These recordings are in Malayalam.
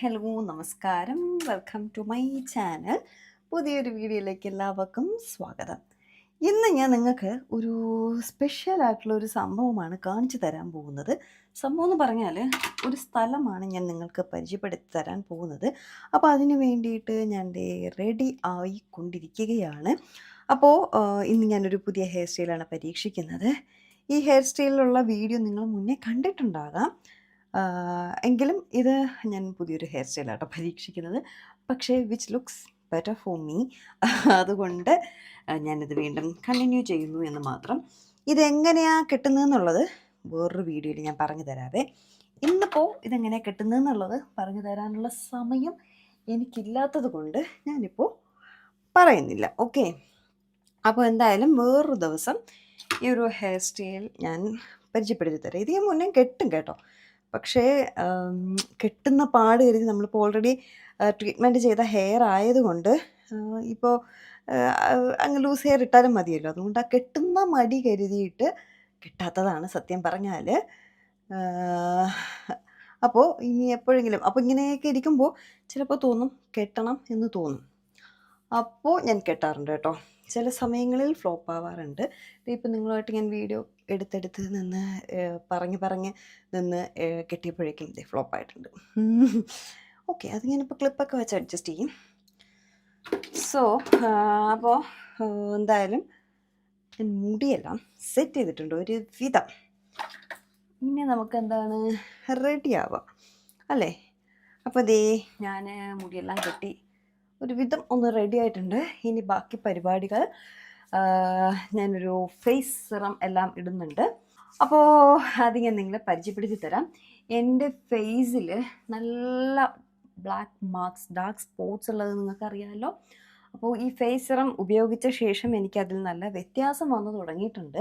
ഹലോ നമസ്കാരം. Welcome to my channel. പുതിയൊരു വീഡിയോയിലേക്ക് എല്ലാവർക്കും സ്വാഗതം. ഇന്ന് ഞാൻ നിങ്ങൾക്ക് ഒരു സ്പെഷ്യൽ ആയിട്ടുള്ള ഒരു സംഭവമാണ് കാണിച്ചു തരാൻ പോകുന്നത്. സംഭവം എന്ന് പറഞ്ഞാൽ ഒരു സ്ഥലമാണ് ഞാൻ നിങ്ങൾക്ക് പരിചയപ്പെടുത്തി തരാൻ പോകുന്നത്. അപ്പോൾ അതിന് വേണ്ടിയിട്ട് ഞാൻ റെഡി ആയിക്കൊണ്ടിരിക്കുകയാണ്. അപ്പോൾ ഇന്ന് ഞാനൊരു പുതിയ ഹെയർ സ്റ്റൈലാണ് പരീക്ഷിക്കുന്നത്. ഈ ഹെയർ സ്റ്റൈലിലുള്ള വീഡിയോ നിങ്ങൾ മുന്നേ കണ്ടിട്ടുണ്ടാകാം. എങ്കിലും ഇത് ഞാൻ പുതിയൊരു ഹെയർ സ്റ്റൈലാട്ടോ പരീക്ഷിക്കുന്നത്. പക്ഷേ which looks better for me അതുകൊണ്ട് ഞാനിത് വീണ്ടും കണ്ടിന്യൂ ചെയ്യുന്നു എന്ന് മാത്രം. ഇതെങ്ങനെയാണ് കിട്ടുന്നതെന്നുള്ളത് വേറൊരു വീഡിയോയിൽ ഞാൻ പറഞ്ഞു തരാവേ. ഇന്നിപ്പോൾ ഇതെങ്ങനെയാണ് കിട്ടുന്നതെന്നുള്ളത് പറഞ്ഞു തരാനുള്ള സമയം എനിക്കില്ലാത്തത് കൊണ്ട് ഞാനിപ്പോൾ പറയുന്നില്ല. ഓക്കെ? അപ്പോൾ എന്തായാലും വേറൊരു ദിവസം ഈ ഒരു ഹെയർ സ്റ്റൈൽ ഞാൻ പരിചയപ്പെടുത്തി തരാം. ഇത് ഞാൻ മുന്നേ കെട്ടും കേട്ടോ. പക്ഷേ കെട്ടുന്ന പാട് കരുതി നമ്മളിപ്പോൾ ഓൾറെഡി ട്രീറ്റ്മെന്റ് ചെയ്ത ഹെയർ ആയതുകൊണ്ട് ഇപ്പോൾ അങ്ങ് ലൂസ് ഹെയർ ഇട്ടാലും മതിയല്ലോ. അതുകൊണ്ട് ആ കെട്ടുന്ന മടി കരുതിയിട്ട് കിട്ടാത്തതാണ് സത്യം പറഞ്ഞാൽ. അപ്പോൾ ഇനി എപ്പോഴെങ്കിലും അപ്പോൾ ഇങ്ങനെയൊക്കെ ഇരിക്കുമ്പോൾ ചിലപ്പോൾ തോന്നും കെട്ടണം എന്ന് തോന്നും. അപ്പോൾ ഞാൻ കെട്ടാറുണ്ട് കേട്ടോ. ചില സമയങ്ങളിൽ ഫ്ലോപ്പ് ആവാറുണ്ട്. ഇപ്പം നിങ്ങളുമായിട്ട് ഞാൻ വീഡിയോ എടുത്തെടുത്ത് നിന്ന് പറഞ്ഞ് പറഞ്ഞ് നിന്ന് കിട്ടിയപ്പോഴേക്കും കെട്ടിയപ്പോഴേക്കും ഇത് ഫ്ലോപ്പ് ആയിട്ടുണ്ട്. ഓക്കെ അത് ഞാനിപ്പോൾ ക്ലിപ്പൊക്കെ വെച്ച് അഡ്ജസ്റ്റ് ചെയ്യും. സോ അപ്പോൾ എന്തായാലും ഞാൻ മുടിയെല്ലാം സെറ്റ് ചെയ്തിട്ടുണ്ട് ഒരു വിധം ഇനി നമുക്ക് എന്താണ് റെഡി ആവാം. അല്ലേ? അപ്പോൾ ദേ ഞാൻ മുടിയെല്ലാം കെട്ടി ഒരു വിധം ഒന്ന് റെഡി ആയിട്ടുണ്ട്. ഇനി ബാക്കി പരിപാടികൾ ഞാനൊരു ഫേസ് സിറം എല്ലാം ഇടുന്നുണ്ട്. അപ്പോൾ അത് ഞാൻ നിങ്ങളെ പരിചയപ്പെടുത്തി തരാം. എന്റെ ഫേസിൽ നല്ല ബ്ലാക്ക് മാർക്സ് ഡാർക്ക് സ്പോട്ട്സ് ഉള്ളത് നിങ്ങൾക്കറിയാമല്ലോ അപ്പോൾ ഈ ഫേസ് സിറം ഉപയോഗിച്ച ശേഷം എനിക്കതിൽ നല്ല വ്യത്യാസം വന്നു തുടങ്ങിയിട്ടുണ്ട്.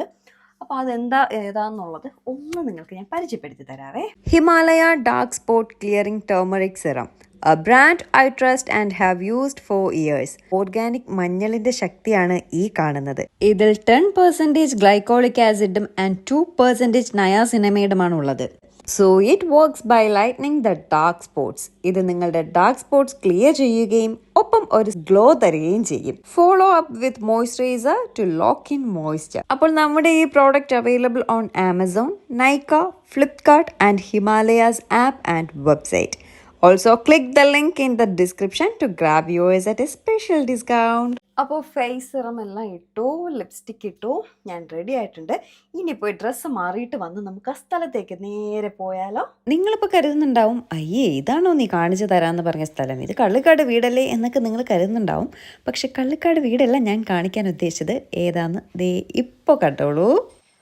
അപ്പോൾ അതെന്താ ഏതാന്നുള്ളത് ഒന്ന് നിങ്ങൾക്ക് ഞാൻ പരിചയപ്പെടുത്തി തരാവേ. Himalaya dark spot clearing turmeric serum a brand I trust and have used for years organic മഞ്ഞളിന്റെ ശക്തിയാണ് ഈ കാണുന്നത്. ഇതിൽ ടെൻ പെർസെന്റേജ് ഗ്ലൈക്കോളിക് ആസിഡും ആൻഡ് ടു പെർസെന്റേജ് നയാസിനമേഡുമാണ് ഉള്ളത്. So it works by lightening the dark spots ഇത് നിങ്ങളുടെ ഡാർക്ക് സ്പോട്സ് ക്ലിയർ ചെയ്യുകയും ഒപ്പം ഒരു ഗ്ലോ തരികയും ചെയ്യും. Follow up with moisturiser to lock in moisture അപ്പോൾ നമ്മുടെ ഈ product available on Amazon Nykaa Flipkart and Himalayas app and website also click the link in the description to grab us at a special discount അപ്പോൾ ഫേസ് സിറം എല്ലാം ഇട്ടു ലിപ്സ്റ്റിക് ഇട്ടു ഞാൻ റെഡി ആയിട്ടുണ്ട്. ഇനിയിപ്പോൾ ഡ്രസ്സ് മാറിയിട്ട് വന്ന് നമുക്ക് ആ സ്ഥലത്തേക്ക് നേരെ പോയാലോ? നിങ്ങളിപ്പോൾ കരുതുന്നുണ്ടാവും അയ്യേ ഇതാണോ നീ കാണിച്ചു തരാമെന്ന് പറഞ്ഞ സ്ഥലം? ഇത് കള്ളിക്കാട് വീടല്ലേ? എന്നൊക്കെ നിങ്ങൾ കരുതുന്നുണ്ടാവും. പക്ഷെ കള്ളിക്കാട് വീടല്ല ഞാൻ കാണിക്കാൻ ഉദ്ദേശിച്ചത്. ഏതാന്ന് ദേ ഇപ്പോൾ കണ്ടോളൂ.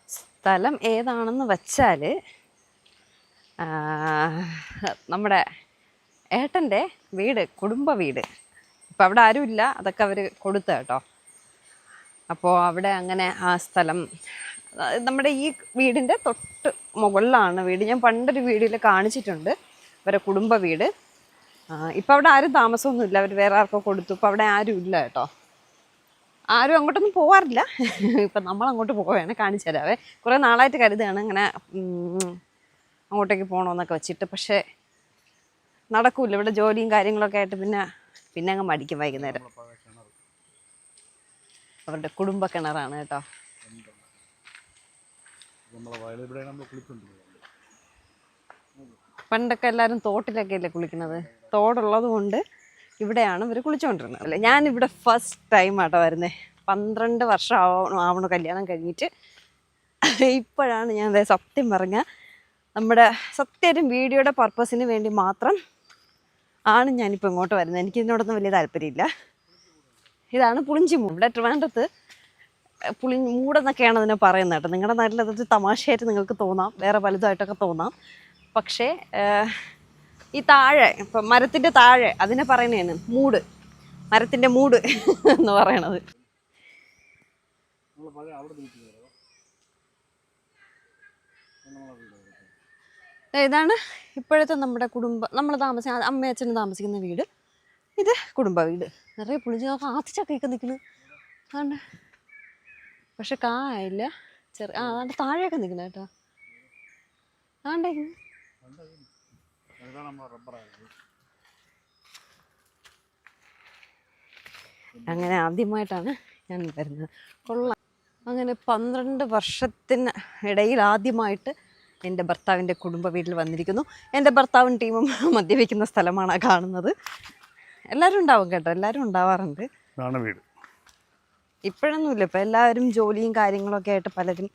സ്ഥലം ഏതാണെന്ന് വച്ചാൽ നമ്മുടെ ഏട്ടന്റെ വീട് കുടുംബ വീട്. ഇപ്പം അവിടെ ആരുമില്ല അതൊക്കെ അവർ കൊടുത്ത കേട്ടോ. അപ്പോൾ അവിടെ അങ്ങനെ ആ സ്ഥലം നമ്മുടെ ഈ വീടിന്റെ തൊട്ട് മുകളിലാണ് വീട്. ഞാൻ പണ്ടൊരു വീഡിയോയിൽ കാണിച്ചിട്ടുണ്ട് ഇവരെ കുടുംബ വീട്. ഇപ്പം അവിടെ ആരും താമസമൊന്നുമില്ല അവർ വേറെ ആർക്കോ കൊടുത്തു. ഇപ്പം അവിടെ ആരും ഇല്ല കേട്ടോ. ആരും അങ്ങോട്ടൊന്നും പോകാറില്ല ഇപ്പം നമ്മൾ അങ്ങോട്ട് പോവുകയാണ് കാണിച്ചു തരാവേ. കുറേ നാളായിട്ട് കരുതുകയാണ് അങ്ങനെ അങ്ങോട്ടേക്ക് പോകണമെന്നൊക്കെ വെച്ചിട്ട്. പക്ഷേ നടക്കൂല. ഇവിടെ ജോലിയും കാര്യങ്ങളൊക്കെ ആയിട്ട് പിന്നെ പിന്നെ അങ്ങ് മടിക്കും വൈകുന്നേരം. അവരുടെ കുടുംബ കിണറാണ് കേട്ടോ. പണ്ടൊക്കെ എല്ലാവരും തോട്ടിലൊക്കെ അല്ലേ കുളിക്കുന്നത്? തോടുള്ളത് കൊണ്ട് ഇവിടെയാണ് ഇവർ കുളിച്ചുകൊണ്ടിരുന്നത് അല്ലേ? ഞാനിവിടെ ഫസ്റ്റ് ടൈം ആട്ടോ വരുന്നത് പന്ത്രണ്ട് വർഷം ആവണം ആവണം കല്യാണം കഴിഞ്ഞിട്ട്. ഇപ്പോഴാണ് ഞാൻ സത്യം പറഞ്ഞ നമ്മുടെ സത്യം വീഡിയോയുടെ പർപ്പസിന് വേണ്ടി മാത്രം ആണ് ഞാനിപ്പോൾ ഇങ്ങോട്ട് വരുന്നത്. എനിക്ക് ഇതിനോടൊന്നും വലിയ താല്പര്യമില്ല. ഇതാണ് പുളിഞ്ചി പുളിഞ്ചിമൂട്. ഇവിടെ ട്രിവാൻഡ്രത്ത് പുളി മൂടെന്നൊക്കെയാണ് അതിനെ പറയുന്നത് കേട്ടോ. നിങ്ങളുടെ നാട്ടിൽ അതൊരു തമാശയായിട്ട് നിങ്ങൾക്ക് തോന്നാം. വേറെ വലുതായിട്ടൊക്കെ തോന്നാം. പക്ഷേ ഈ താഴെ ഇപ്പം മരത്തിന്റെ താഴെ അതിനെ പറയുന്നതാണ് മൂട്. മരത്തിന്റെ മൂട് എന്ന് പറയണത്. ഇതാണ് ഇപ്പോഴത്തെ നമ്മുടെ കുടുംബം നമ്മൾ താമസിക്കുന്ന അമ്മയച്ഛനും താമസിക്കുന്ന വീട്. ഇത് കുടുംബ വീട്. നിറയെ പുളിഞ്ഞ ആത്തിച്ചൊക്കെ നിൽക്കുന്നു. അതുകൊണ്ട് പക്ഷെ കായില്ല ചെറു ആ അതാണ്ട് താഴെയൊക്കെ നിൽക്കുന്നത് കേട്ടോ. ആണ്ടേ അങ്ങനെ ആദ്യമായിട്ടാണ് ഞാൻ വരുന്നത്. കൊള്ളാം. അങ്ങനെ പന്ത്രണ്ട് വർഷത്തിന് ഇടയിൽ ആദ്യമായിട്ട് എന്റെ ഭർത്താവിന്റെ കുടുംബ വീട്ടിൽ വന്നിരിക്കുന്നു. എന്റെ ഭർത്താവും ടീമും മദ്യപിക്കുന്ന സ്ഥലമാണ് കാണുന്നത്. എല്ലാവരും ഉണ്ടാവും കേട്ടോ. എല്ലാവരും ഉണ്ടാവാറുണ്ട്. വീട്. ഇപ്പോഴൊന്നുമില്ല. ഇപ്പം എല്ലാവരും ജോലിയും കാര്യങ്ങളൊക്കെ ആയിട്ട് പലരും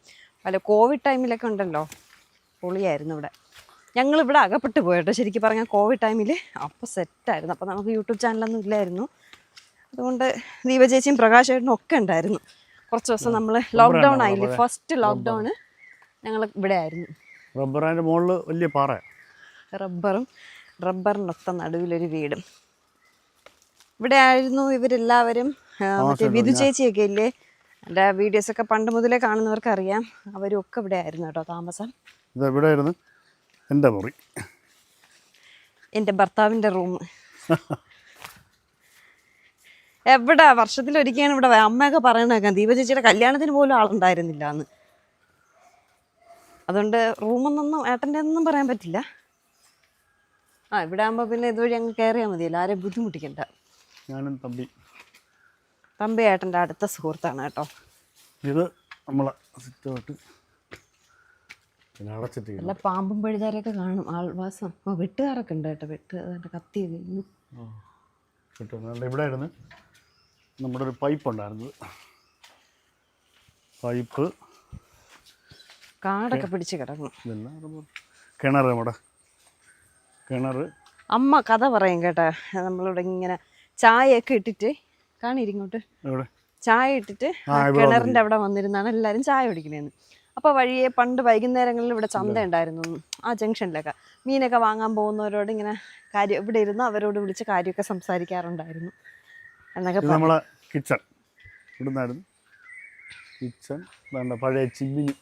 പല കോവിഡ് ടൈമിലൊക്കെ ഉണ്ടല്ലോ. പൊളിയായിരുന്നു ഇവിടെ. ഞങ്ങൾ ഇവിടെ അകപ്പെട്ട് പോയിട്ടോ ശരിക്കും പറഞ്ഞാൽ കോവിഡ് ടൈമിൽ അപ്പോൾ സെറ്റായിരുന്നു അപ്പോൾ നമുക്ക് യൂട്യൂബ് ചാനലൊന്നും ഇല്ലായിരുന്നു. അതുകൊണ്ട് ദീപചേച്ചിയും പ്രകാശ് പ്രകാശേട്ടനും ഒക്കെ ഉണ്ടായിരുന്നു. കുറച്ച് ദിവസം നമ്മൾ ലോക്ക്ഡൗൺ ആയില്ലേ? ഫസ്റ്റ് ലോക്ക്ഡൗൺ ഞങ്ങൾ ഇവിടെ ആയിരുന്നു. റബ്ബർ അതിന്റെ മുകളിൽ വലിയ പാറ. റബ്ബറും റബ്ബറിനൊത്ത നടുവിലൊരു വീടും. ഇവിടെ ആയിരുന്നു ഇവരെല്ലാവരും മറ്റേ വിധു ചേച്ചിയൊക്കെ ഇല്ലേ? എന്റെ വീഡിയോസൊക്കെ പണ്ട് മുതലേ കാണുന്നവർക്ക് അറിയാം അവരും ഒക്കെ ഇവിടെ ആയിരുന്നു കേട്ടോ താമസം. ഇത് ഇവിടെ ആയിരുന്നു എന്റെ മുറി. എന്റെ ഭർത്താവിന്റെ റൂം. എവിടെ? വർഷത്തിലൊരിക്കലാണ് ഇവിടെ അമ്മയൊക്കെ പറയണേക്കാം ദീപ ചേച്ചിയുടെ കല്യാണത്തിന് പോലും ആളുണ്ടായിരുന്നില്ല എന്ന് അതുകൊണ്ട് റൂമൊന്നൊന്നും ഏട്ടന്റെ ഒന്നും പറയാൻ പറ്റില്ല. ആ ഇവിടെ ആകുമ്പോൾ പിന്നെ ഇതുവഴി അങ്ങ് കയറിയാൽ മതിയല്ലോ. ആരെയും ബുദ്ധിമുട്ടിക്കണ്ട. ഞാനും തമ്പി. തമ്പി ഏട്ടന്റെ അടുത്ത സുഹൃത്താണ് കേട്ടോ. ഇത് നമ്മളെ സിറ്റോട്ട്. നല്ല പാമ്പും പഴുതാരൊക്കെ കാണും ആൾവാസം. ഓ വെട്ടുകാരൊക്കെ ഉണ്ട് കേട്ടോ. വെട്ട് കത്തി ഇവിടെ ആയിരുന്നു നമ്മുടെ ഒരു പൈപ്പ് ഉണ്ടായിരുന്നത്. പൈപ്പ് കാടൊക്കെ പിടിച്ച് റബ്ബർ കിണർ നമ്മുടെ കിണർ അമ്മ കഥ പറയും കേട്ടാ. നമ്മളിവിടെ ഇങ്ങനെ ചായയൊക്കെ ഇട്ടിട്ട് കാണിരിങ്ങോട്ട് ചായ ഇട്ടിട്ട് കിണറിന്റെ അവിടെ വന്നിരുന്നാണ് എല്ലാരും ചായ കുടിക്കണേന്ന്. അപ്പൊ വഴിയെ പണ്ട് വൈകുന്നേരങ്ങളിൽ ഇവിടെ ചന്ത ഉണ്ടായിരുന്നു. ആ ജംഗ്ഷനിലൊക്കെ. മീനൊക്കെ വാങ്ങാൻ പോകുന്നവരോട് ഇങ്ങനെ കാര്യം ഇവിടെ ഇരുന്ന് അവരോട് വിളിച്ച് കാര്യമൊക്കെ സംസാരിക്കാറുണ്ടായിരുന്നു. എന്നൊക്കെ ഇത് നമ്മളെ കിച്ചൺ. ഇവിടുന്നായിരുന്നു. കിച്ചൺ. പഴയ ചിമ്മിനി.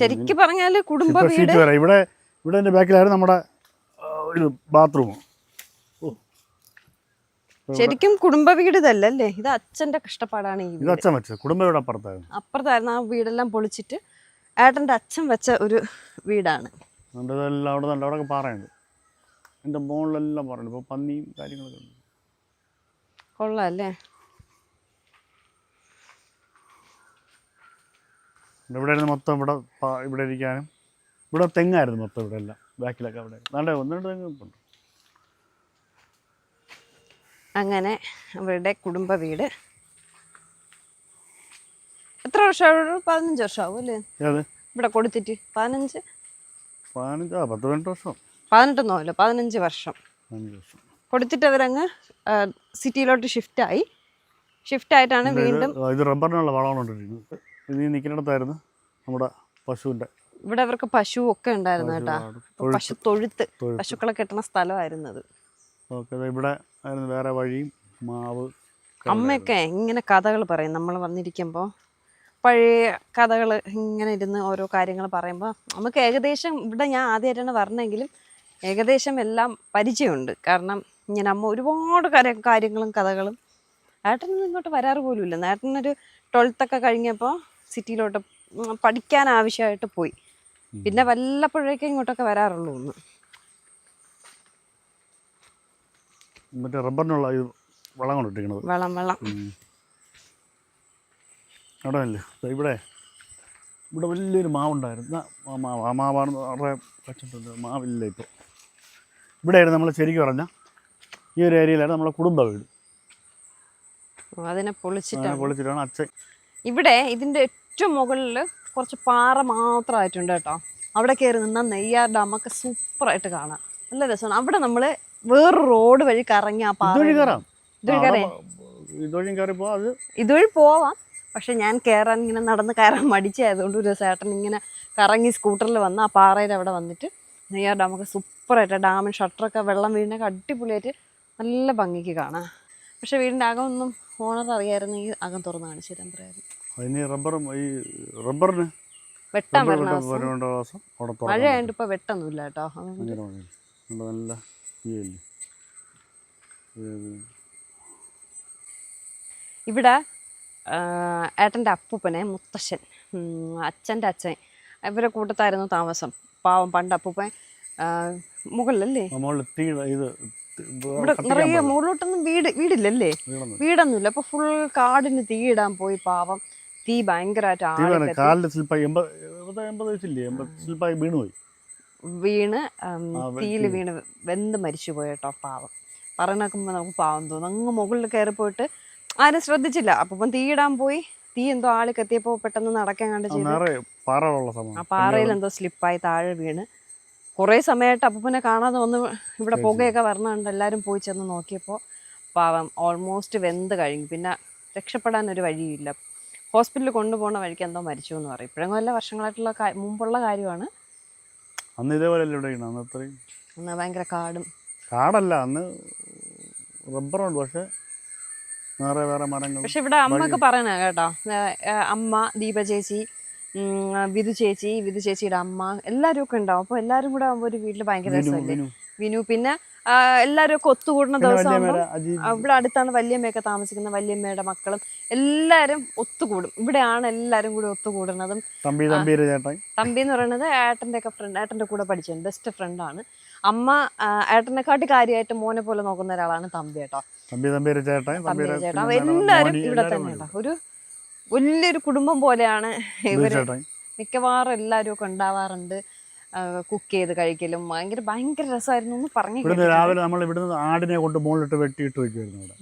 ശരിക്കും പറഞ്ഞാൽ കുടുംബ വീട്. ഇവിടെ ഇവിടെ എന്റെ ബാക്കിലായിരുന്നു നമ്മുടെ ഒരു ബാത്റൂം. ശരിക്കും കുടുംബ വീട് ഇതല്ലേ ഇത് അച്ഛന്റെ കഷ്ടപ്പാടാണ് ഈ ഇത് വീട്. അച്ഛൻ വെച്ചത്. കുടുംബ വീട് അപ്പുറത്തായിരുന്നു. അപ്പുറത്തായിരുന്നു. ആ വീടെല്ലാം പൊളിച്ചിട്ട് ഏട്ടന്റെ അച്ഛൻ വെച്ച ഒരു വീടാണ്. ഇതെല്ലാം അവിടെ നല്ല അവിടെ പാറയുണ്ട്. എന്റെ മുകളിലെല്ലാം പറയുന്നുണ്ട് ഇപ്പോൾ പന്നിയും കാര്യങ്ങളൊക്കെ ഉണ്ട്. കൊള്ളാം അല്ലേ? ഇവിടെ ഇരുന്ന് മൊത്തം ഇവിടെ ഇവിടെ ഇരിക്കാനും. ഇവിടെ തെങ്ങായിരുന്നു മൊത്തം ഇവിടെ എല്ലാം. ബാക്കിലൊക്കെ അവിടെ. നല്ല ഒന്ന് രണ്ട് തെങ്ങുണ്ട് അങ്ങനെ അവരുടെ കുടുംബ വീട്. എത്ര വർഷമാവും പതിനഞ്ച് വർഷമാവും അല്ലേ? ഇവിടെ കൊടുത്തിട്ട് പതിനഞ്ച്? പതിനഞ്ച് ആ പത്ത് പതിനെട്ട് വർഷം. പതിനെട്ടൊന്നും അല്ല പതിനഞ്ച് വർഷം. കൊടുത്തിട്ട് അവരങ്ങ് സിറ്റിയിലോട്ട് ഷിഫ്റ്റായി ആയിട്ടാണ് വീണ്ടും ഇത് ഇത് റബ്ബറിനുള്ള വളമാണ് ഇത് നിൽക്കുന്നിടത്തായിരുന്നു നമ്മുടെ പശുവിന്റെ. ഇവിടെ അവർക്ക് പശു ഒക്കെ ഉണ്ടായിരുന്നു കേട്ടാ. പശു തൊഴുത്ത്. പശുക്കളെ കെട്ടുന്ന സ്ഥലമായിരുന്നു അത്. ഓക്കെ ഇവിടെ ആയിരുന്നു വേറെ വഴിയും മാവ് അമ്മയൊക്കെ ഇങ്ങനെ കഥകൾ പറയും. നമ്മൾ വന്നിരിക്കുമ്പോൾ പഴയ കഥകൾ ഇങ്ങനെ ഇരുന്ന് ഓരോ കാര്യങ്ങൾ പറയുമ്പോൾ നമുക്ക് ഏകദേശം ഇവിടെ ഞാൻ ആദ്യമായിട്ടാണ് പറഞ്ഞെങ്കിലും ഏകദേശം എല്ലാം പരിചയമുണ്ട്. കാരണം ഇങ്ങനെ അമ്മ ഒരുപാട് കാര്യ കാര്യങ്ങളും കഥകളും ഏട്ടനൊന്നും ഇങ്ങോട്ട് വരാറ് പോലുമില്ല. ഏട്ടനൊരു ട്വൽത്തൊക്കെ കഴിഞ്ഞപ്പോൾ സിറ്റിയിലോട്ട് പഠിക്കാൻ ആവശ്യമായിട്ട് പോയി. പിന്നെ വല്ലപ്പോഴേക്കും ഇങ്ങോട്ടൊക്കെ വരാറുള്ളൂ ഒന്ന്. മറ്റേ റബ്ബറിനുള്ള ഇത് വളം കൊണ്ടിട്ടിരിക്കുന്നത് വളം വളം. അവിടെ ഇവിടെ. ഇവിടെ വലിയൊരു മാവുണ്ടായിരുന്നു. മാവ് ആ മാവാണ് അവരുടെ വെച്ചിട്ടുണ്ട്. മാവില്ല ഇപ്പോൾ ഇവിടെയായിരുന്നു നമ്മൾ ശരിക്കും പറഞ്ഞാൽ ഈ ഒരു ഏരിയയിലായിരുന്നു നമ്മളെ കുടുംബ വീട്. അതിനെ പൊളിച്ചിട്ടാണ്. പൊളിച്ചിട്ടാണ് അച്ഛൻ. ഇവിടെ ഇതിന്റെ ഏറ്റവും മുകളിൽ കുറച്ച് പാറ മാത്രമായിട്ടുണ്ട് കേട്ടോ. അവിടെ കയറി നിന്നാൽ നെയ്യാർ ഡാമൊക്കെ സൂപ്പറായിട്ട് കാണാം. നല്ല രസമാണ്. അവിടെ നമ്മൾ വേറെ റോഡ് വഴി കറങ്ങി ആ പാറ ഇതുവഴി പോവാം. പക്ഷെ ഞാൻ കയറാൻ ഇങ്ങനെ നടന്ന് കയറാൻ മടിച്ചായതുകൊണ്ട് ഒരു ചേട്ടൻ ഇങ്ങനെ കറങ്ങി സ്കൂട്ടറിൽ വന്ന് ആ പാറയിൽ അവിടെ വന്നിട്ട് നെയ്യാർ ഡാമൊക്കെ സൂപ്പറായിട്ട് ഡാമിൽ ഷട്ടറൊക്കെ വെള്ളം വീടിനൊക്കെ അടിപൊളിയായിട്ട് നല്ല ഭംഗിക്ക് കാണാം. പക്ഷെ വീടിന്റെ അകം ഒന്നും ഓണർ അറിയായിരുന്നെങ്കിൽ അകം തുറന്ന് കാണിച്ചു തരാൻ പറയായിരുന്നു അതിന് റബ്ബറും ഈ റബ്ബറിന് വെട്ടാൻ വരണ ദിവസം? വരേണ്ട ദിവസം അവിടെ മഴയായതുകൊണ്ട് ഇപ്പോൾ വെട്ടൊന്നുമില്ല കേട്ടോ. അതുകൊണ്ട്. ഇവിടെ നല്ല ഈയല്ലേ ഇവിടെ ഏട്ടന്റെ അപ്പൂപ്പനെ മുത്തശ്ശൻ അച്ഛന്റെ അച്ഛൻ ഇവരെ കൂട്ടത്തായിരുന്നു താമസം. പാവം പണ്ട് അപ്പൂപ്പൻ ആ, മുകളിലല്ലേ? നമ്മൾ തീ ഇത് ഇവിടെ നിറയെ മുകളിലോട്ടൊന്നും വീട് വീടില്ലല്ലേ? വീടൊന്നും വീടൊന്നുമില്ല. അപ്പൊ ഫുൾ കാടിന് തീയിടാൻ പോയി പാവം. തീ ഭയങ്കരമായിട്ട് തീവ്രം ആളൊക്കെ കാലിൽ സ്ലിപ്പായി എൺപത് എൺപത് എൺപത് വയസ്സില്ലേ? എൺപത് സ്ലിപ്പായി വീണ് പോയി. വീണ് ഉം, തീയിൽ വീണ് വെന്ത് മരിച്ചു പോയട്ടോ പാവം. പറയണക്കുമ്പോ നമുക്ക് പാവം തോന്നും. അങ്ങ് മുകളിൽ കയറി പോയിട്ട് ആരും ശ്രദ്ധിച്ചില്ല. അപ്പം ഇടാൻ പോയി. തീ എന്തോ ആൾ കത്തിയപ്പോ പെട്ടെന്ന് നടക്കാൻ കണ്ട് ആ ചെയ്തു. ആ പാറയിൽ എന്തോ സ്ലിപ്പായി താഴെ വീണ്. കുറേ സമയമായിട്ട് അപ്പൂപ്പനെ കാണാതെ വന്ന് ഇവിടെ പുകയൊക്കെ വരണുണ്ട്. എല്ലാവരും പോയി ചെന്ന് നോക്കിയപ്പോൾ പാവം ഓൾമോസ്റ്റ് വെന്ത് കഴിഞ്ഞു. പിന്നെ രക്ഷപ്പെടാൻ ഒരു വഴിയില്ല ഹോസ്പിറ്റലിൽ കൊണ്ടുപോകുന്ന വഴിക്ക് എന്തോ മരിച്ചു എന്ന് പറയും. ഇപ്പോഴും നല്ല വർഷങ്ങളായിട്ടുള്ള മുമ്പുള്ള കാര്യമാണ്. അന്ന് ഇതേപോലെ. അന്ന് അത്രയും അന്ന് ഭയങ്കര കാടും. കാടല്ല അന്ന് റബ്ബറുണ്ട് പക്ഷേ വേറെ വേറെ മരങ്ങൾ പക്ഷെ ഇവിടെ അമ്മയ്ക്ക് പറയണ കേട്ടോ. അമ്മ ദീപ ചേച്ചി വിധു ചേച്ചി വിധു ചേച്ചിയുടെ അമ്മ എല്ലാവരും ഒക്കെ ഉണ്ടാവും. അപ്പോൾ എല്ലാവരും കൂടെ ആകുമ്പോൾ ഒരു വീട്ടിൽ ഭയങ്കര രസമല്ലേ? വിനു. പിന്നെ എല്ലാരും എല്ലാവരും ഒക്കെ ഒത്തുകൂടുന്ന ദിവസം ഇവിടെ അടുത്താണ് വല്യമ്മയൊക്കെ താമസിക്കുന്ന വല്യമ്മയുടെ മക്കളും. എല്ലാവരും ഒത്തുകൂടും. ഇവിടെയാണ് എല്ലാരും കൂടി ഒത്തുകൂടുന്നതും. തമ്പി തമ്പി എന്ന് പറയുന്നത് ഏട്ടന്റെ ഒക്കെ ഫ്രണ്ട് ഏട്ടന്റെ കൂടെ പഠിച്ചത് ബെസ്റ്റ് ഫ്രണ്ട് ആണ്. അമ്മ ഏട്ടനെക്കാട്ടി കാര്യമായിട്ട് മോനെ പോലെ നോക്കുന്ന ഒരാളാണ് തമ്പി കേട്ടോ. തമ്പി തമ്പി ചേട്ടൻ. എല്ലാവരും ഇവിടെ തന്നെ കേട്ടോ. ഒരു വലിയൊരു കുടുംബം പോലെയാണ് ഇവർ. മിക്കവാറും എല്ലാവരും ഒക്കെ ഉണ്ടാവാറുണ്ട്. കുക്ക് ചെയ്ത് കഴിക്കലും ഭയങ്കര ഭയങ്കര രസമായിരുന്നു എന്ന് പറഞ്ഞു ഇവിടുന്ന് രാവിലെ നമ്മൾ ഇവിടുന്ന് ആടിനെ കൊണ്ട് മുകളിലിട്ട് വെട്ടിയിട്ട് വെക്കുമായിരുന്നു ഇവിടെ.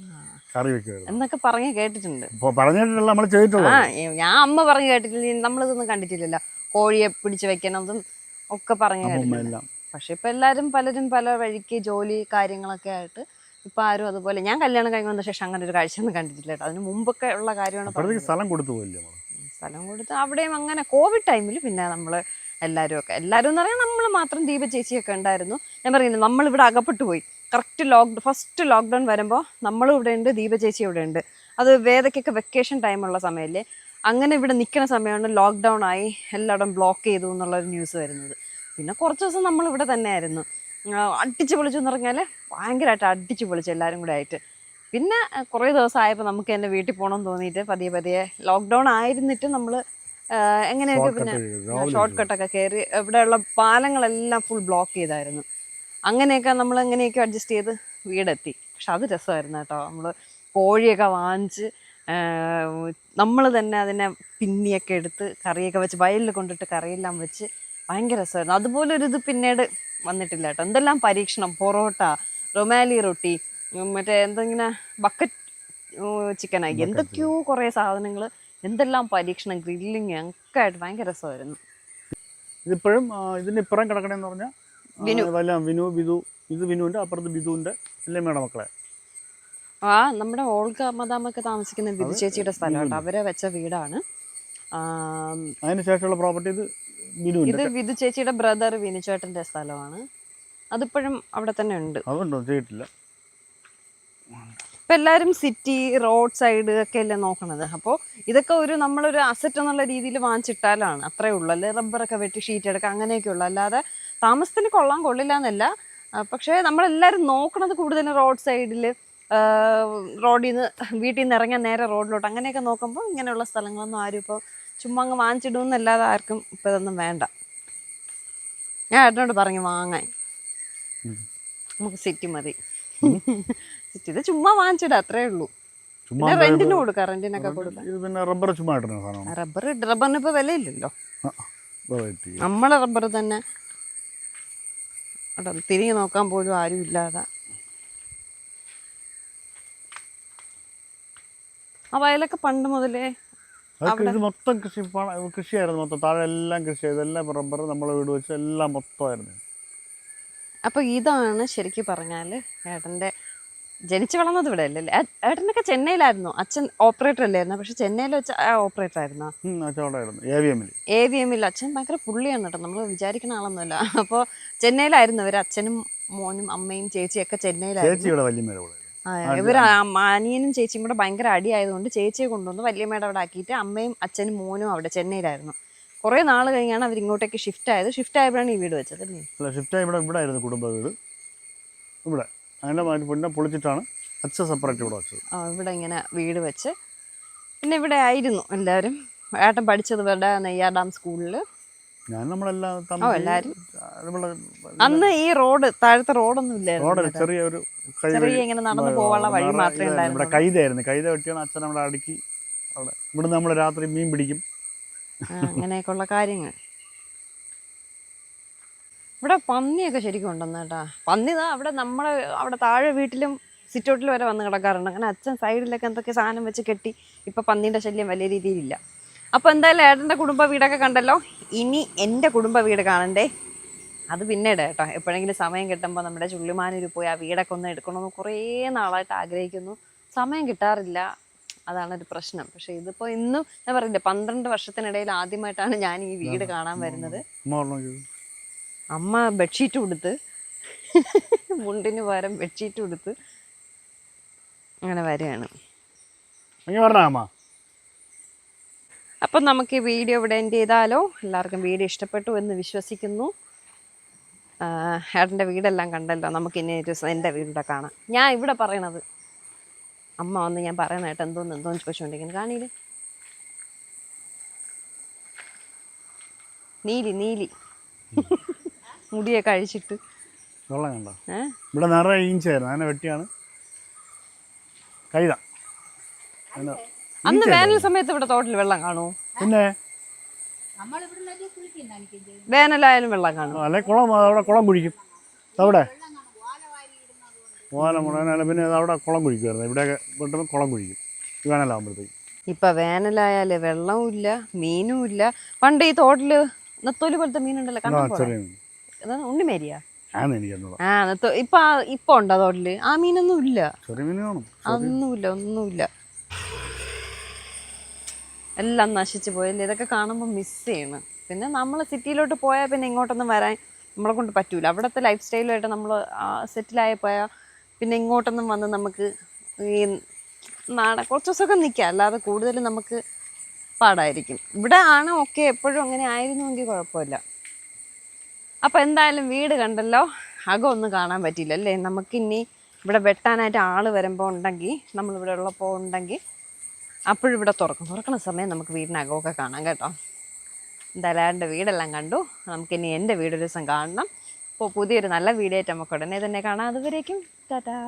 കറി വെക്കുമായിരുന്നു എന്നൊക്കെ പറഞ്ഞു കേട്ടിട്ടുണ്ട്. പറഞ്ഞിട്ടില്ല നമ്മൾ ചെയ്തിട്ടുള്ളൂ ആ ഞാൻ അമ്മ പറഞ്ഞു കേട്ടിട്ടില്ല നമ്മളിതൊന്നും കണ്ടിട്ടില്ലല്ലോ. കോഴിയെ പിടിച്ച് വെക്കണതും ഒക്കെ പറഞ്ഞു എല്ലാം. പക്ഷെ ഇപ്പൊ എല്ലാരും പലരും പല വഴിക്ക് ജോലി കാര്യങ്ങളൊക്കെ ആയിട്ട് ഇപ്പൊ ആരും അതുപോലെ ഞാൻ കല്യാണം കഴിഞ്ഞ വന്ന ശേഷം അങ്ങനെ ഒരു കാഴ്ച ഒന്നും കണ്ടിട്ടില്ല കേട്ടോ. അതിന് മുമ്പൊക്കെ ഉള്ള കാര്യമാണ്. സ്ഥലം കൊടുത്തു പോയില്ലേ സ്ഥലം കൊടുത്ത് അവിടെയും അങ്ങനെ കോവിഡ് ടൈമിൽ പിന്നെ നമ്മൾ എല്ലാവരും ഒക്കെ. എല്ലാവരും എന്ന് പറയാൻ നമ്മൾ മാത്രം ദീപ ചേച്ചിയൊക്കെ ഉണ്ടായിരുന്നു. ഞാൻ പറയുന്നത് നമ്മളിവിടെ അകപ്പെട്ടു പോയി. കറക്റ്റ് ലോക്ക് ഫസ്റ്റ് ലോക്ക്ഡൗൺ വരുമ്പോൾ നമ്മളും ഇവിടെ ഉണ്ട് ദീപ ചേച്ചി ഇവിടെ ഉണ്ട്. അത് വേദയ്ക്കൊക്കെ വെക്കേഷൻ ടൈമുള്ള സമയമല്ലേ അങ്ങനെ ഇവിടെ നിൽക്കുന്ന സമയമാണ് ലോക്ക്ഡൗൺ ആയി എല്ലായിടം ബ്ലോക്ക് ചെയ്തു എന്നുള്ളൊരു ന്യൂസ് വരുന്നത്. പിന്നെ കുറച്ച് ദിവസം നമ്മൾ ഇവിടെ തന്നെ ആയിരുന്നു അടിച്ചു പൊളിച്ചു എന്ന് പറഞ്ഞാൽ ഭയങ്കരമായിട്ട് അടിച്ചു പൊളിച്ചു എല്ലാവരും കൂടെ ആയിട്ട്. പിന്നെ കുറേ ദിവസമായപ്പോൾ നമുക്ക് എന്റെ വീട്ടിൽ പോകണമെന്ന് തോന്നിയിട്ട് പതിയെ പതിയെ ലോക്ക്ഡൗൺ ആയിരുന്നിട്ട് നമ്മൾ എങ്ങനെയൊക്കെ പിന്നെ ഷോർട്ട് കട്ടൊക്കെ കയറി ഇവിടെയുള്ള പാലങ്ങളെല്ലാം ഫുൾ ബ്ലോക്ക് ചെയ്തായിരുന്നു. അങ്ങനെയൊക്കെ നമ്മൾ എങ്ങനെയൊക്കെ അഡ്ജസ്റ്റ് ചെയ്ത് വീടെത്തി. പക്ഷെ അത് രസമായിരുന്നു കേട്ടോ. നമ്മൾ കോഴിയൊക്കെ വാങ്ങിച്ച് നമ്മൾ തന്നെ അതിനെ പിന്നിയൊക്കെ എടുത്ത് കറിയൊക്കെ വെച്ച് വയലിൽ കൊണ്ടിട്ട് കറിയെല്ലാം വെച്ച് ഭയങ്കര രസമായിരുന്നു. അതുപോലെ ഒരു ഇത് പിന്നീട് വന്നിട്ടില്ല കേട്ടോ. എന്തെല്ലാം പരീക്ഷണം? പൊറോട്ട റൊമാലി റൊട്ടി മറ്റേ എന്തെങ്കിലും ബക്കറ്റ് ചിക്കനായി എന്തൊക്കെയോ കുറേ സാധനങ്ങൾ എന്തെല്ലാം പരീക്ഷണം ഗ്രില്ലിങ് ഒക്കെ ആയിട്ട് ഭയങ്കര രസമായിരുന്നു. ഇതിപ്പോഴും ഇതിന് ഇപ്പുറം കിടക്കണേന്ന് പറഞ്ഞാൽ വിനു. വല്ല വിനു ബിദു ഇത് വിനുവിന്റെ അപ്പുറത്ത് ബിദുവിന്റെ വല്യമ്മയുടെ മക്കളെ. ആ നമ്മുടെ ഓൾക്ക മദാമൊക്കെ താമസിക്കുന്ന ബിദു ചേച്ചിയുടെ സ്ഥലമാണ് അവരെ വെച്ച വീടാണ്. അതിനുശേഷമുള്ള അതിന് ശേഷമുള്ള പ്രോപ്പർട്ടി ഇത് ഇത് ബിദു ചേച്ചിയുടെ ബ്രദർ വിനുചേട്ടന്റെ സ്ഥലമാണ്. അതിപ്പോഴും അവിടെ തന്നെ ഉണ്ട്. അതുണ്ടോ ചെയ്തിട്ടില്ല. ഇപ്പൊ എല്ലാവരും സിറ്റി റോഡ് സൈഡ് ഒക്കെ അല്ലേ നോക്കണത്. അപ്പോൾ ഇതൊക്കെ ഒരു നമ്മളൊരു അസറ്റ് എന്നുള്ള രീതിയിൽ വാങ്ങിച്ചിട്ടാലാണ് അത്രേ ഉള്ളൂ. അല്ലെ? റബ്ബറൊക്കെ വെട്ടി ഷീറ്റ് എടുക്കുക അങ്ങനെയൊക്കെ ഉള്ളു. അല്ലാതെ താമസത്തിന് കൊള്ളാൻ കൊള്ളില്ല എന്നല്ല പക്ഷെ നമ്മളെല്ലാവരും നോക്കണത് കൂടുതലും റോഡ് സൈഡിൽ റോഡിൽ നിന്ന് വീട്ടിൽ നിന്ന് ഇറങ്ങാൻ നേരെ റോഡിലോട്ട് അങ്ങനെയൊക്കെ നോക്കുമ്പോൾ ഇങ്ങനെയുള്ള സ്ഥലങ്ങളൊന്നും ആരും ഇപ്പോൾ ചുമ്മാ അങ്ങ് വാങ്ങിച്ചിടുമെന്നല്ലാതെ ആർക്കും ഇപ്പം ഇതൊന്നും വേണ്ട. ഞാൻ ഏട്ടനോട് പറഞ്ഞു വാങ്ങാൻ. നമുക്ക് സിറ്റി മതി. ഇത് ചുമ്മാ വാങ്ങിച്ചിട അത്രേ ഉള്ളൂ. പിന്നെ റെന്റിന് കൊടുക്കാം റെന്റിനൊക്കെ കൊടുക്കാം. ഇത് പിന്നെ റബ്ബർ ചുമ്മാ ഇടുന്ന സാധനമാണ്. റബ്ബർ റബ്ബറിന് ഇപ്പൊ വിലയില്ലല്ലോ. നമ്മളെ റബ്ബർ തന്നെ തിരിഞ്ഞു നോക്കാൻ പോലും ആരും ഇല്ലാതെ. ആ വയലൊക്കെ പണ്ട് മുതലേ ഇത് മൊത്തം കൃഷി കൃഷിയായിരുന്നു മൊത്തം. താഴെ എല്ലാം കൃഷി ചെയ്ത് എല്ലാം റബ്ബർ നമ്മളെ വീട് വെച്ച് എല്ലാം മൊത്തമായിരുന്നു. അപ്പൊ ഇതാണ് ശരിക്കും പറഞ്ഞാൽ ഏട്ടന്റെ ജനിച്ചു വളർന്നത് ഇവിടെ അല്ലല്ലേ ഏട്ടനൊക്കെ ചെന്നൈയിലായിരുന്നു. അച്ഛൻ ഓപ്പറേറ്റർ അല്ലായിരുന്നു? പക്ഷെ ചെന്നൈയിൽ വെച്ച ഓപ്പറേറ്റർ ആയിരുന്നു? എ വി എമ്മിൽ അച്ഛൻ ഭയങ്കര പുള്ളിയാണ് കേട്ടോ. നമ്മൾ വിചാരിക്കുന്ന ആളൊന്നുമല്ല. അപ്പോൾ ചെന്നൈയിലായിരുന്നു ഇവർ അച്ഛനും മോനും അമ്മയും ചേച്ചിയും ഒക്കെ ചെന്നൈയിലായിരുന്നു ഇവർ അനിയനും ചേച്ചിയും കൂടെ ഭയങ്കര അടിയായതുകൊണ്ട് ചേച്ചിയെ കൊണ്ടുവന്ന് വല്യമ്മയുടെ അവിടെ ആക്കിയിട്ട് അമ്മയും അച്ഛനും മോനും അവിടെ ചെന്നൈയിലായിരുന്നു. കുറേ നാൾ കഴിഞ്ഞാണ് അവർ ഇങ്ങോട്ടേക്ക് ഷിഫ്റ്റ് ആയത്. ഷിഫ്റ്റ് ആയപ്പോഴാണ് ഈ വീട് വെച്ചത് അല്ലേ? ഷിഫ്റ്റ് ഇവിടെ ഇവിടെ ആയിരുന്നു കുടുംബ വീട്. ഇവിടെ. അതിന്റെ മാറ്റി പിന്നെ പൊളിച്ചിട്ടാണ് അച്ഛൻ സെപ്പറേറ്റ് ഇവിടെ വെച്ചത്. ആ, ഇവിടെ ഇങ്ങനെ വീട് വെച്ച്. പിന്നെ ഇവിടെ ആയിരുന്നു എല്ലാവരും. ഏട്ടൻ പഠിച്ചത് ഇവിടെ നെയ്യാർ ഡാം സ്കൂളിൽ ഞാൻ നമ്മളെല്ലാം ഓ, എല്ലാരും? അന്ന് ഈ റോഡ് താഴത്തെ റോഡൊന്നും റോഡ് ഇല്ലായിരുന്നു ചെറിയ ഒരു കൈ ചെറിയ വഴി ഇങ്ങനെ നടന്നു പോകാനുള്ള വഴി മാത്രമേ. ഇവിടെ ഉണ്ടായിരുന്നു കൈതയായിരുന്നു. കൈത വെട്ടിയാണ് അച്ഛൻ നമ്മളെ അടുക്കി അവിടെ. ഇവിടുന്ന് നമ്മൾ രാത്രി മീൻ പിടിക്കും. അങ്ങനെയൊക്കെയുള്ള കാര്യങ്ങൾ. ഇവിടെ പന്നിയൊക്കെ ശരിക്കും ഉണ്ടെന്ന് കേട്ടാ. പന്നി ദാ അവിടെ നമ്മളെ അവിടെ താഴെ വീട്ടിലും സിറ്റൗട്ടിൽ വരെ വന്ന് കിടക്കാറുണ്ട്. അങ്ങനെ അച്ഛൻ സൈഡിലൊക്കെ എന്തൊക്കെ സാധനം വെച്ച് കെട്ടി ഇപ്പം പന്നീന്റെ ശല്യം വലിയ രീതിയിലില്ല. അപ്പോൾ എന്തായാലും ഏട്ടന്റെ കുടുംബ വീടൊക്കെ കണ്ടല്ലോ. ഇനി എന്റെ കുടുംബ വീട് കാണണ്ടേ? അത് പിന്നീട് കേട്ടോ. എപ്പോഴെങ്കിലും സമയം കിട്ടുമ്പോൾ നമ്മുടെ ചുള്ളിമാനൂർ പോയി ആ വീടൊക്കെ ഒന്ന് എടുക്കണമെന്ന് കുറേ നാളായിട്ട് ആഗ്രഹിക്കുന്നു. സമയം കിട്ടാറില്ല. അതാണ് ഒരു പ്രശ്നം. പക്ഷെ ഇതിപ്പോ ഇന്നും ഞാൻ പറഞ്ഞില്ലേ പന്ത്രണ്ട് വർഷത്തിനിടയിൽ ആദ്യമായിട്ടാണ് ഞാൻ ഈ വീട് കാണാൻ വരുന്നത്. അമ്മ ബെഡ്ഷീറ്റ് കൊടുത്ത് മുണ്ടിന് പകരം ബെഡ്ഷീറ്റ് കൊടുത്ത് അങ്ങനെ വരികയാണ്. അപ്പം നമുക്ക് ഈ വീഡിയോ ഇവിടെ എൻഡ് ചെയ്താലോ? എല്ലാവർക്കും വീഡിയോ ഇഷ്ടപ്പെട്ടു എന്ന് വിശ്വസിക്കുന്നു. ഏട്ടന്റെ വീടെല്ലാം കണ്ടല്ലോ. നമുക്ക് ഇനി ഒരു എന്റെ വീടിന്റെ കാണാം. ഞാൻ ഇവിടെ പറയണത് അമ്മ വന്ന് ഞാൻ പറയുന്നതായിട്ട് എന്തോന്ന് എന്തോന്ന് ചോദിച്ചുകൊണ്ടിരിക്കുന്നു. കാണിയില്ല നീലി നീലി. മുടിയൊക്കെ അഴിച്ചിട്ട് വെള്ളം കണ്ടോ? ഇവിടെ നിറയെ ഈഞ്ചായിരുന്നു. അതിനെ വെട്ടിയാണ്. കൈത അന്ന് വേനൽ സമയത്ത് ഇവിടെ തോട്ടിൽ വെള്ളം കാണൂ പിന്നെ? വേനലായാലും വെള്ളം കാണും. അല്ലെ കുളം അവിടെ കുളം കുഴിക്കും. അവിടെ? ഓല മുഴുവനാലും പിന്നെ അവിടെ കുളം കുഴിക്കുമായിരുന്നു ഇവിടെയൊക്കെ പെട്ടെന്ന് കുളം കുഴിക്കും. ഈ വേനലാകുമ്പോഴത്തേക്ക്. ഇപ്പൊ വേനലായാൽ വെള്ളവും ഇല്ല മീനും ഇല്ല. പണ്ട് ഈ തോട്ടിൽ നെത്തോലി പോലത്തെ മീനുണ്ടല്ലോ കണ്ടോ ഉണ്ണിമേരിയ? ആ നെത്തോ ഇപ്പൊ ഇപ്പൊ ഉണ്ടോ തോട്ടിൽ? ആ മീനൊന്നും ഇല്ല. ഒന്നുമില്ല ഒന്നുമില്ല. എല്ലാം നശിച്ചു പോയല്ലേ ഇതൊക്കെ കാണുമ്പോൾ മിസ് ചെയ്യണം. പിന്നെ നമ്മൾ സിറ്റിയിലോട്ട് പോയാൽ പിന്നെ ഇങ്ങോട്ടൊന്നും വരാൻ നമ്മളെ കൊണ്ട് പറ്റൂല. അവിടുത്തെ ലൈഫ് സ്റ്റൈലുമായിട്ട് നമ്മൾ സെറ്റിലായി പോയാൽ പിന്നെ ഇങ്ങോട്ടൊന്നും വന്ന് നമുക്ക് ഈ നാട കുറച്ച് ദിവസമൊക്കെ നിൽക്കുക അല്ലാതെ കൂടുതൽ നമുക്ക് പാടായിരിക്കും. ഇവിടെ ആണ് ഒക്കെ എപ്പോഴും അങ്ങനെ ആയിരുന്നുവെങ്കിൽ കുഴപ്പമില്ല. അപ്പോൾ എന്തായാലും വീട് കണ്ടല്ലോ. അകം ഒന്നും കാണാൻ പറ്റിയില്ല അല്ലേ? നമുക്കിനി ഇവിടെ വെട്ടാനായിട്ട് ആൾ വരുമ്പോൾ ഉണ്ടെങ്കിൽ നമ്മളിവിടെ ഉള്ളപ്പോൾ ഉണ്ടെങ്കിൽ അപ്പോഴിവിടെ തുറക്കും. തുറക്കുന്ന സമയം നമുക്ക് വീടിനകമൊക്കെ കാണാം കേട്ടോ. എന്തായാലും എന്റെ വീടെല്ലാം കണ്ടു. നമുക്കിനി എന്റെ വീടൊരു ദിവസം കാണണം. അപ്പോൾ പുതിയൊരു നല്ല വീഡിയോ ആയിട്ട് നമുക്ക് ഉടനെ തന്നെ കാണാം. അതുവരേക്കും টাটা।